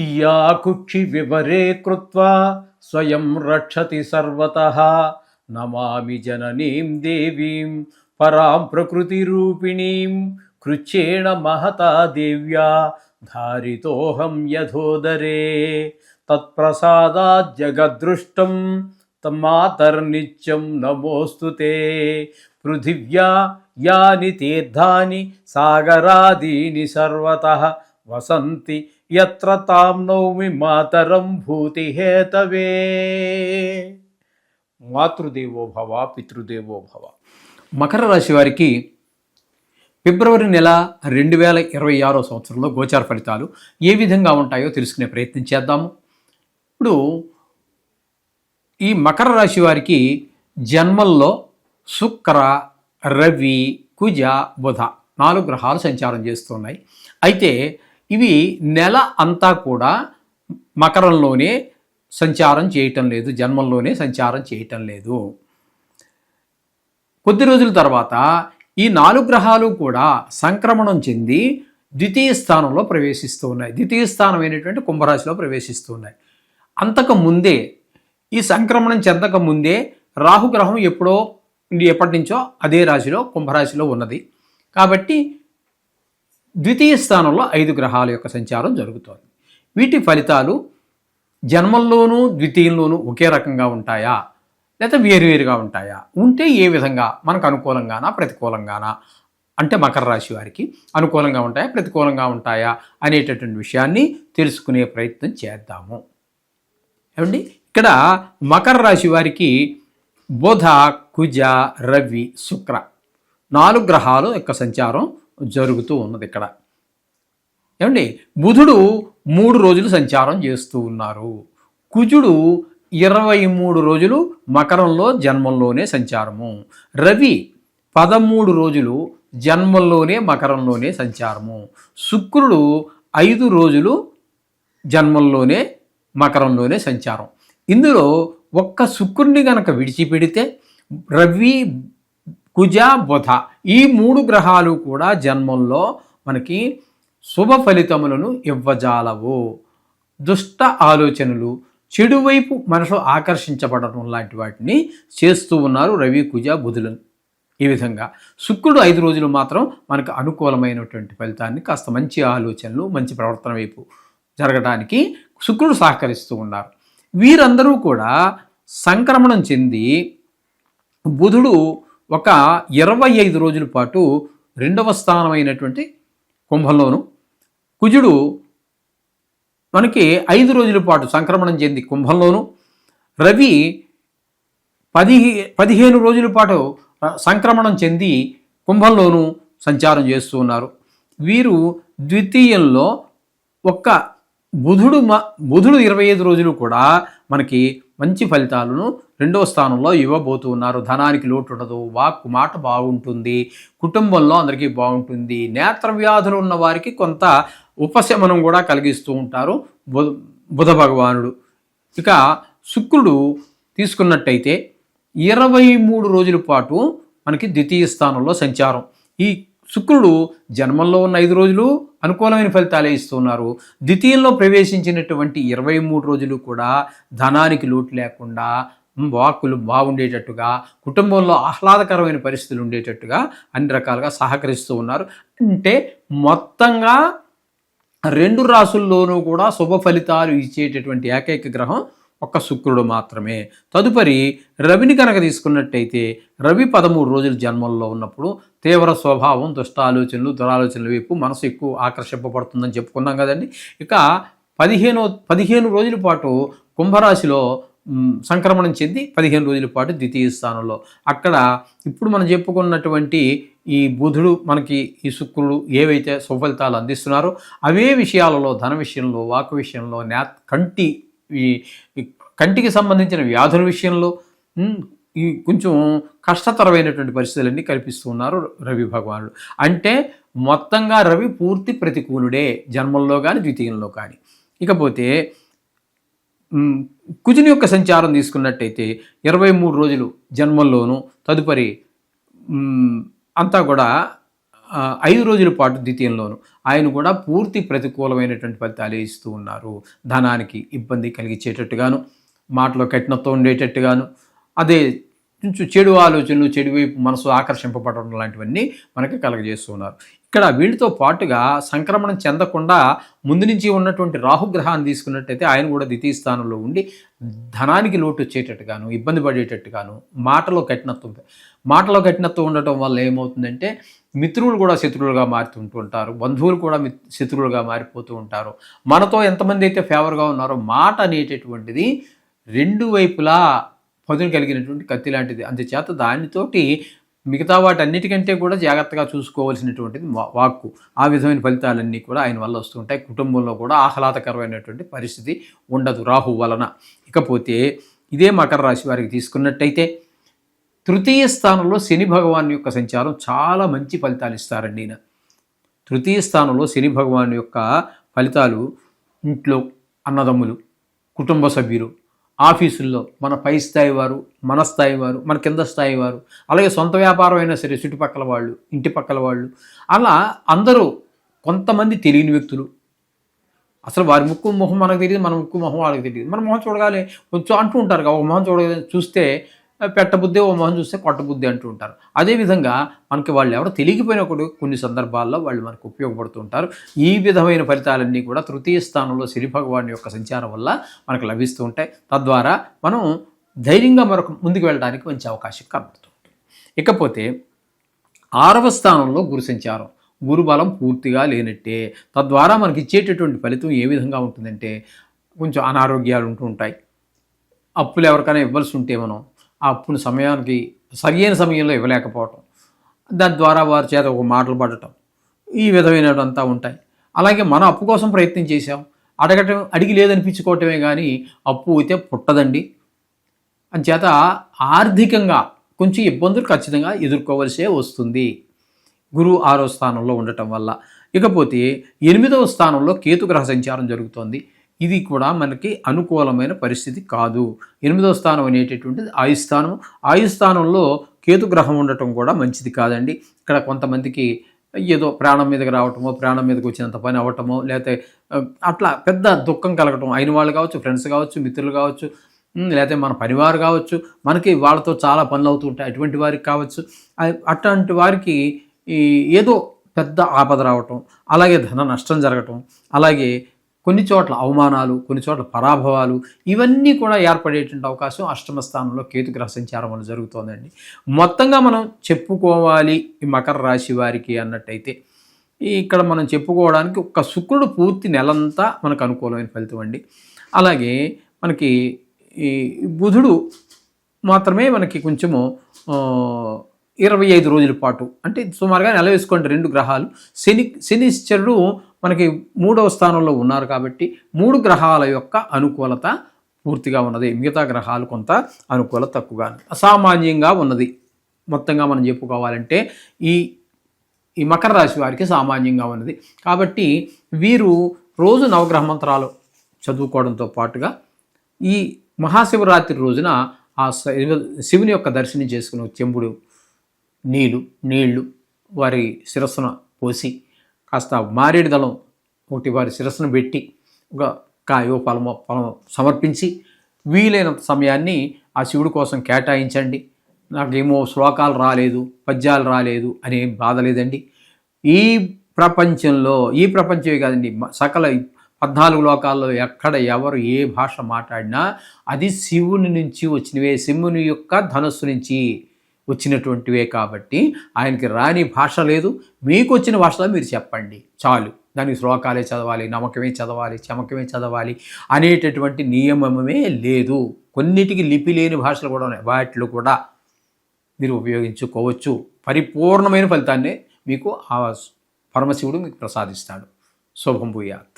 ఇయాకుక్షి వివరే కృత్వా స్వయం రక్షతి సర్వతః. నమామి జననీం దేవీం పరాం ప్రకృతిరూపిణీం కృచ్చేణ మహతా దేవ్యా ధారితోహం యథోదరే. తత్ప్రసాదాజ్జగదృష్టం తమాతర్నిత్యం నమోऽस्तु ते పృథివ్యా యాని తీర్థాని సాగరాదీని సర్వతః. వసంతి యత్ర తాం నౌమి మాతరం భూతి హేతవే మాతృదేవో భవ పితృదేవో భవ మకర రాశి వారికి ఫిబ్రవరి నెల రెండు వేల ఇరవై ఆరో సంవత్సరంలో గోచార ఫలితాలు ఏ విధంగా ఉంటాయో తెలుసుకునే ప్రయత్నం చేద్దాము. ఇప్పుడు ఈ మకర రాశి వారికి జన్మల్లో శుక్ర రవి కుజ బుధ నాలుగు గ్రహాలు సంచారం చేస్తున్నాయి. అయితే ఇవి నెల అంతా కూడా మకరంలోనే సంచారం చేయటం లేదు జన్మంలోనే సంచారం చేయటం లేదు. కొద్ది రోజుల తర్వాత ఈ నాలుగు గ్రహాలు కూడా సంక్రమణం చెంది ద్వితీయ స్థానంలో ప్రవేశిస్తూ ఉన్నాయి. ద్వితీయ స్థానం అయినటువంటి కుంభరాశిలో ప్రవేశిస్తూ ఉన్నాయి. అంతకు ముందే ఈ సంక్రమణం చెందక ముందే రాహుగ్రహం ఎప్పుడో ఎప్పటి నుంచో అదే రాశిలో కుంభరాశిలో ఉన్నది. కాబట్టి ద్వితీయ స్థానంలో ఐదు గ్రహాల యొక్క సంచారం జరుగుతోంది. వీటి ఫలితాలు జన్మల్లోనూ ద్వితీయంలోనూ ఒకే రకంగా ఉంటాయా? లేదా వేరువేరుగా ఉంటాయా? ఉంటే ఏ విధంగా? మనకు అనుకూలంగానా? ప్రతికూలంగానా? అంటే మకర రాశి వారికి అనుకూలంగా ఉంటాయా? ప్రతికూలంగా ఉంటాయా? అనేటటువంటి విషయాన్ని తెలుసుకునే ప్రయత్నం చేద్దాము. ఏమండి? ఇక్కడ మకర రాశి వారికి బుధ కుజ రవి శుక్ర నాలుగు గ్రహాలు యొక్క సంచారం జరుగుతూ ఉన్నది ఇక్కడ. ఏమండి? బుధుడు మూడు రోజులు సంచారం చేస్తూ ఉన్నారు. కుజుడు ఇరవై మూడు రోజులు మకరంలో జన్మంలోనే సంచారము. రవి పదమూడు రోజులు జన్మంలోనే మకరంలోనే సంచారము. శుక్రుడు ఐదు రోజులు జన్మంలోనే మకరంలోనే సంచారం. ఇందులో ఒక్క శుక్రుడిని గనక విడిచిపెడితే రవి కుజ బుధ. ఈ మూడు గ్రహాలు కూడా జన్మంలో మనకి శుభ ఫలితములను ఇవ్వజాలవు. దుష్ట ఆలోచనలు చెడువైపు మనసు ఆకర్షించబడటం లాంటి వాటిని చేస్తూ ఉన్నారు రవి కుజ బుధులను ఈ విధంగా శుక్రుడు ఐదు రోజులు మాత్రం మనకు అనుకూలమైనటువంటి ఫలితాన్ని కాస్త మంచి ఆలోచనలు మంచి ప్రవర్తన వైపు జరగడానికి శుక్రుడు సహకరిస్తూ ఉన్నారు. వీరందరూ కూడా సంక్రమణం చెంది బుధుడు ఒక ఇరవై ఐదు రోజుల పాటు రెండవ స్థానమైనటువంటి కుంభంలోను కుజుడు మనకి ఐదు రోజుల పాటు సంక్రమణం చెంది కుంభంలోను రవి పదిహే పదిహేను రోజుల పాటు సంక్రమణం చెంది కుంభంలోను సంచారం చేస్తూ ఉన్నారు. వీరు ద్వితీయంలో ఒక్క బుధుడు మ బుధుడు ఇరవై ఐదు రోజులు కూడా మనకి మంచి ఫలితాలను రెండవ స్థానంలో ఇవ్వబోతూ ఉన్నారు ధనానికి లోటు ఉండదు వాక్కు మాట బాగుంటుంది. కుటుంబంలో అందరికీ బాగుంటుంది. నేత్ర వ్యాధులు ఉన్న వారికి కొంత ఉపశమనం కూడా కలిగిస్తూ ఉంటారు బుధ బుధ భగవానుడు. ఇక శుక్రుడు తీసుకున్నట్టయితే ఇరవై మూడు రోజుల పాటు మనకి ద్వితీయ స్థానంలో సంచారం. ఈ శుక్రుడు జన్మంలో ఉన్న ఐదు రోజులు అనుకూలమైన ఫలితాలే ఇస్తున్నారు. ద్వితీయంలో ప్రవేశించినటువంటి ఇరవై మూడు రోజులు కూడా ధనానికి లోటు లేకుండా వాక్కులు బాగుండేటట్టుగా కుటుంబంలో ఆహ్లాదకరమైన పరిస్థితులు ఉండేటట్టుగా అన్ని రకాలుగా సహకరిస్తూ ఉన్నారు. అంటే మొత్తంగా రెండు రాసుల్లోనూ కూడా శుభ ఫలితాలు ఇచ్చేటటువంటి ఏకైక గ్రహం ఒక్క శుక్రుడు మాత్రమే. తదుపరి రవిని కనుక తీసుకున్నట్టయితే రవి పదమూడు రోజులు జన్మంలో ఉన్నప్పుడు తీవ్ర స్వభావం దుష్ట ఆలోచనలు దురాలోచనల వైపు మనసు ఎక్కువ ఆకర్షింపబడుతుందని చెప్పుకున్నాం కదండి. ఇక పదిహేను పదిహేను రోజుల పాటు కుంభరాశిలో సంక్రమణం చెంది పదిహేను రోజుల పాటు ద్వితీయ స్థానంలో. అక్కడ ఇప్పుడు మనం చెప్పుకున్నటువంటి ఈ బుధుడు మనకి ఈ శుక్రుడు ఏవైతే సుఫలితాలు అందిస్తున్నారో అవే విషయాలలో ధన విషయంలో వాక్ విషయంలో నే కంటి ఈ కంటికి సంబంధించిన వ్యాధుల విషయంలో ఈ కొంచెం కష్టతరమైనటువంటి పరిస్థితులన్నీ కల్పిస్తూ ఉన్నారు రవి భగవానుడు. అంటే మొత్తంగా రవి పూర్తి ప్రతికూలుడే జన్మంలో కానీ ద్వితీయంలో కానీ ఇకపోతే కుజుని యొక్క సంచారం తీసుకున్నట్టయితే ఇరవై మూడు రోజులు జన్మంలోను తదుపరి అంతా కూడా ఐదు రోజుల పాటు ద్వితీయంలోను. ఆయన కూడా పూర్తి ప్రతికూలమైనటువంటి ఫలితాలు ఇస్తూ ఉన్నారు. ధనానికి ఇబ్బంది కలిగించేటట్టుగాను మాటలో కఠినత్వం ఉండేటట్టుగాను అదే కొంచెం చెడు ఆలోచనలు చెడు వైపు మనసు ఆకర్షింపబడడం లాంటివన్నీ మనకి కలగజేస్తూ ఉన్నారు ఇక్కడ వీళ్ళతో పాటుగా సంక్రమణం చెందకుండా ముందు నుంచి ఉన్నటువంటి రాహుగ్రహాన్ని తీసుకున్నట్టయితే ఆయన కూడా ద్వితీయ స్థానంలో ఉండి ధనానికి లోటు వచ్చేటట్టుగాను ఇబ్బంది పడేటట్టుగాను మాటలో కఠినత్వం మాటలో కఠినత్వం ఉండటం వల్ల ఏమవుతుందంటే మిత్రులు కూడా శత్రువులుగా మారుతుంటూ ఉంటారు. బంధువులు కూడా శత్రువులుగా మారిపోతూ ఉంటారు. మనతో ఎంతమంది అయితే ఫేవర్గా ఉన్నారో మాట అనేటటువంటిది రెండు వైపులా పదును కలిగినటువంటి కత్తి లాంటిది. అందుచేత దానితోటి మిగతా వాటన్నిటికంటే కూడా జాగ్రత్తగా చూసుకోవాల్సినటువంటిది వాక్కు. ఆ విధమైన ఫలితాలన్నీ కూడా ఆయన వల్ల వస్తుంటాయి కుటుంబంలో కూడా ఆహ్లాదకరమైనటువంటి పరిస్థితి ఉండదు రాహు వలన. ఇకపోతే ఇదే మకర రాశి వారికి తీసుకున్నట్టయితే తృతీయ స్థానంలో శని భగవాన్ యొక్క సంచారం చాలా మంచి ఫలితాలు ఇస్తారండి ఈయన. తృతీయ స్థానంలో శని భగవాన్ యొక్క ఫలితాలు ఇంట్లో అన్నదమ్ములు కుటుంబ సభ్యులు ఆఫీసుల్లో మన పై స్థాయి వారు మన స్థాయి వారు మన కింద స్థాయి వారు అలాగే సొంత వ్యాపారం అయినా సరే చుట్టుపక్కల వాళ్ళు ఇంటి పక్కల వాళ్ళు అలా అందరూ కొంతమంది తెలియని వ్యక్తులు. అసలు వారి ముక్కు మొహం మనకు తెలియదు మన ముక్కు మొహం వాళ్ళకి తెలియదు. మన మొహం చూడగానే కొంచెం అంటూ ఉంటారు ఒక మొహం చూడగానే చూస్తే పెట్టబుద్ధి ఓ మొహం చూస్తే కొట్టబుద్ధి అంటూ ఉంటారు. అదేవిధంగా మనకి వాళ్ళు ఎవరు తెలియకపోయినప్పుడు కొన్ని సందర్భాల్లో వాళ్ళు మనకు ఉపయోగపడుతూ ఉంటారు. ఈ విధమైన ఫలితాలన్నీ కూడా తృతీయ స్థానంలో శని భగవాన్ యొక్క సంచారం వల్ల మనకు లభిస్తూ ఉంటాయి. తద్వారా మనం ధైర్యంగా మరొక ముందుకు వెళ్ళడానికి మంచి అవకాశం కనబడుతుంది. ఇకపోతే ఆరవ స్థానంలో గురు సంచారం. గురు బలం పూర్తిగా లేనట్టే తద్వారా మనకి ఇచ్చేటటువంటి ఫలితం ఏ విధంగా ఉంటుందంటే కొంచెం అనారోగ్యాలు ఉంటూ ఉంటాయి. అప్పులు ఎవరికైనా ఇవ్వాల్సి ఉంటే మనం ఆ అప్పును సమయానికి సరియైన సమయంలో ఇవ్వలేకపోవటం. దాని ద్వారా వారి చేత ఒక మాటలు పడటం. ఈ విధమైనవంతా ఉంటాయి. అలాగే మనం అప్పు కోసం ప్రయత్నం చేశాం. అడగటం అడిగి లేదనిపించుకోవటమే కానీ అప్పు అయితే పుట్టదండి. అంచేత ఆర్థికంగా కొంచెం ఇబ్బందులు ఖచ్చితంగా ఎదుర్కోవలసే వస్తుంది. గురువు ఆరో స్థానంలో ఉండటం వల్ల. ఇకపోతే ఎనిమిదవ స్థానంలో కేతుగ్రహ సంచారం జరుగుతోంది. ఇది కూడా మనకి అనుకూలమైన పరిస్థితి కాదు. ఎనిమిదవ స్థానం అనేటటువంటిది ఆయుస్థానం ఆయుస్థానంలో కేతుగ్రహం ఉండటం కూడా మంచిది కాదండి. ఇక్కడ కొంతమందికి ఏదో ప్రాణం మీదకి రావటమో ప్రాణం మీదకి వచ్చినంత పని అవ్వటమో లేకపోతే అట్లా పెద్ద దుఃఖం కలగటం అయిన వాళ్ళు కావచ్చు ఫ్రెండ్స్ కావచ్చు మిత్రులు కావచ్చు లేకపోతే మన పనివారు కావచ్చు మనకి వాళ్ళతో చాలా పనులు అవుతూ ఉంటాయి. అటువంటి వారికి కావచ్చు. అట్లాంటి వారికి ఈ ఏదో పెద్ద ఆపద రావటం అలాగే ధన నష్టం జరగటం అలాగే కొన్ని చోట్ల అవమానాలు కొన్ని చోట్ల పరాభవాలు ఇవన్నీ కూడా ఏర్పడేటువంటి అవకాశం అష్టమ స్థానంలో కేతుగ్రహ సంచారం వల్ల జరుగుతోందండి. మొత్తంగా మనం చెప్పుకోవాలి ఈ మకర రాశి వారికి అన్నట్టయితే ఇక్కడ మనం చెప్పుకోవడానికి ఒక్క శుక్రుడు పూర్తి నెలంతా మనకు అనుకూలమైన ఫలితం అండి. అలాగే మనకి ఈ బుధుడు మాత్రమే మనకి కొంచెము ఇరవై ఐదు రోజుల పాటు అంటే సుమారుగా నెల వేసుకోండి రెండు గ్రహాలు. శని శనిశ్చరుడు మనకి మూడవ స్థానంలో ఉన్నారు కాబట్టి మూడు గ్రహాల యొక్క అనుకూలత పూర్తిగా ఉన్నది. మిగతా గ్రహాలు కొంత అనుకూలత తక్కువగా అసామాన్యంగా ఉన్నది. మొత్తంగా మనం చెప్పుకోవాలంటే ఈ ఈ మకర రాశి వారికి సామాన్యంగా ఉన్నది. కాబట్టి వీరు రోజు నవగ్రహ మంత్రాలు చదువుకోవడంతో పాటుగా ఈ మహాశివరాత్రి రోజున ఆ శివుని యొక్క దర్శనం చేసుకుని చెంబుడు నీళ్ళు నీళ్ళు వారి శిరస్సున పోసి కాస్త మారేడు దళం ఒకటి వారి శిరస్సును పెట్టి ఒక కాయో ఫలమో ఫలమో సమర్పించి వీలైనంత సమయాన్ని ఆ శివుడి కోసం కేటాయించండి. నాకేమో శ్లోకాలు రాలేదు పద్యాలు రాలేదు అనే బాధ లేదండి. ఈ ప్రపంచంలో ఈ ప్రపంచమే కాదండి సకల పద్నాలుగు లోకాల్లో ఎక్కడ ఎవరు ఏ భాష మాట్లాడినా అది శివుని నుంచి వచ్చినవే శివుని యొక్క ధనస్సు నుంచి. వచ్చినటువంటివే కాబట్టి ఆయనకి రాని భాష లేదు. మీకు వచ్చిన భాషలో మీరు చెప్పండి. చాలు. దానికి శ్లోకాలే చదవాలి నమ్మకమే చదవాలి చమకమే చదవాలి అనేటటువంటి నియమమే లేదు. కొన్నిటికి లిపి లేని భాషలు కూడా ఉన్నాయి. వాటిలో కూడా మీరు ఉపయోగించుకోవచ్చు. పరిపూర్ణమైన ఫలితాన్ని మీకు ఆ పరమశివుడు మీకు ప్రసాదిస్తాడు. శుభం భూయాలు